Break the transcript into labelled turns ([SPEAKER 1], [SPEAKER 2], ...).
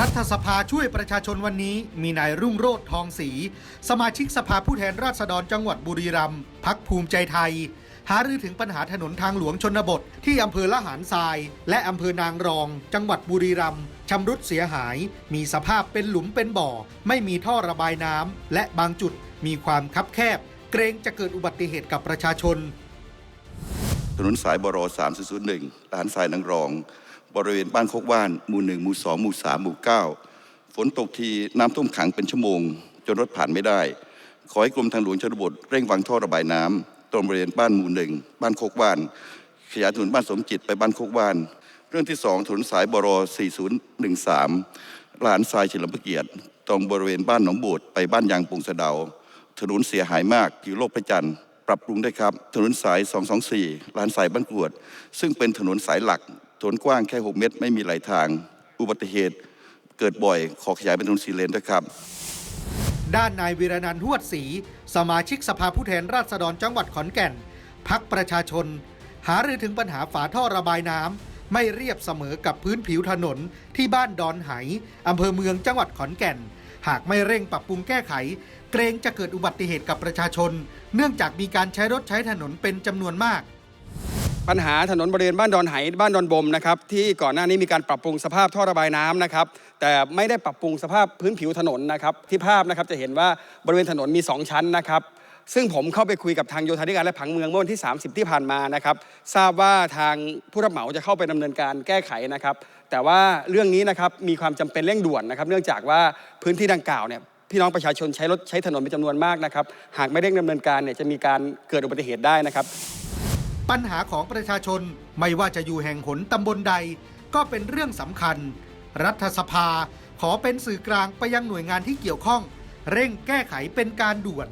[SPEAKER 1] รัฐสภาช่วยประชาชนวันนี้มีนายรุ่งโรจน์ทองศรีสมาชิกสภาผู้แทนราษฎรจังหวัดบุรีรัมย์พักภูมิใจไทย หารือถึงปัญหาถนนทางหลวงชนบท ที่อำเภอละหารทราย และอำเภอนางรอง จังหวัดบุรีรัมย์ชำรุดเสียหาย มีสภาพเป็นหลุมเป็นบ่อ ไม่มีท่อระบายน้ำและบางจุดมีความคับแคบ เกรงจะเกิดอุบัติเหตุกับประชาชน
[SPEAKER 2] ถนนสายบร3001ลานทรายนางรอง บริเวณบ้านโคกว่านหมู่หนึ่งหมู่สองหมู่สามหมู่เก้าฝนตกทีน้ำท่วมขังเป็นชั่วโมง จนรถผ่านไม่ได้ ขอให้กรมทางหลวงชนบทเร่งวางท่อระบายน้ำตรงบริเวณบ้านหมู่หนึ่งบ้านโคกว่าน ขยายถนนบ้านสมจิตไปบ้านโคกว่าน เรื่องที่สองถนนสายบร4013ลานทรายเฉลิมพระเกียรติ ตรงบริเวณบ้านหนองโบดไปบ้านยางปุงสะเดาถนนเสียหายมากอยู่โลกพระจันทร์ ปรับปรุงได้วยครับ ถนนสาย 224 ลานสายบ้านกวด ซึ่งเป็นถนนสายหลัก ถนนกว้างแค่ 6 เมตร ไม่มีไหลทาง อุบัติเหตุเกิดบ่อย ขอขยายเป็นถนนสีเลนด้วยครับ
[SPEAKER 1] ด้านนายวีรนันท์หวดศรีสมาชิกสภาผู้แทนราษฎรจังหวัดขอนแก่น พักประชาชน หารือถึงปัญหาฝาท่อระบายน้ำไม่เรียบเสมอกับพื้นผิวถนนที่บ้านดอนไหอำเภอเมืองจังหวัดขอนแก่น หากไม่เร่งปรับปรุงแก้ไข เกรงจะเกิดอุบัติเหตุกับประชาชน เนื่องจากมีการใช้รถใช้ถนนเป็นจำนวนมาก
[SPEAKER 3] ปัญหาถนนบริเวณบ้านดอนไหบ้านดอนบมนะครับที่ก่อนหน้านี้มีการปรับปรุงสภาพท่อระบายน้ำนะครับแต่ไม่ได้ปรับปรุงสภาพพื้นผิวถนนนะครับที่ภาพนะครับจะเห็นว่าบริเวณถนนมี 2 ชั้นนะครับ ซึ่งผมเข้าไปคุยกับทางโยธาธิการและผังเมืองเมื่อวันที่ 30 ที่ผ่านมานะครับทราบว่าทางผู้รับเหมาจะเข้าไปดำเนินการแก้ไขนะครับ แต่ว่าเรื่องนี้นะครับมีความจำเป็นเร่งด่วนนะครับ เนื่องจากว่าพื้นที่ดังกล่าวเนี่ยพี่น้องประชาชนใช้รถใช้ถนนเป็นจำนวนมากนะครับ หากไม่เร่งดำเนินการเนี่ยจะมีการเกิดอุบัติเหตุได้นะครับ
[SPEAKER 1] ปัญหาของประชาชนไม่ว่าจะอยู่แห่งหนตำบลใด ก็เป็นเรื่องสำคัญ รัฐสภาขอเป็นสื่อกลางไปยังหน่วยงานที่เกี่ยวข้อง เร่งแก้ไขเป็นการด่วน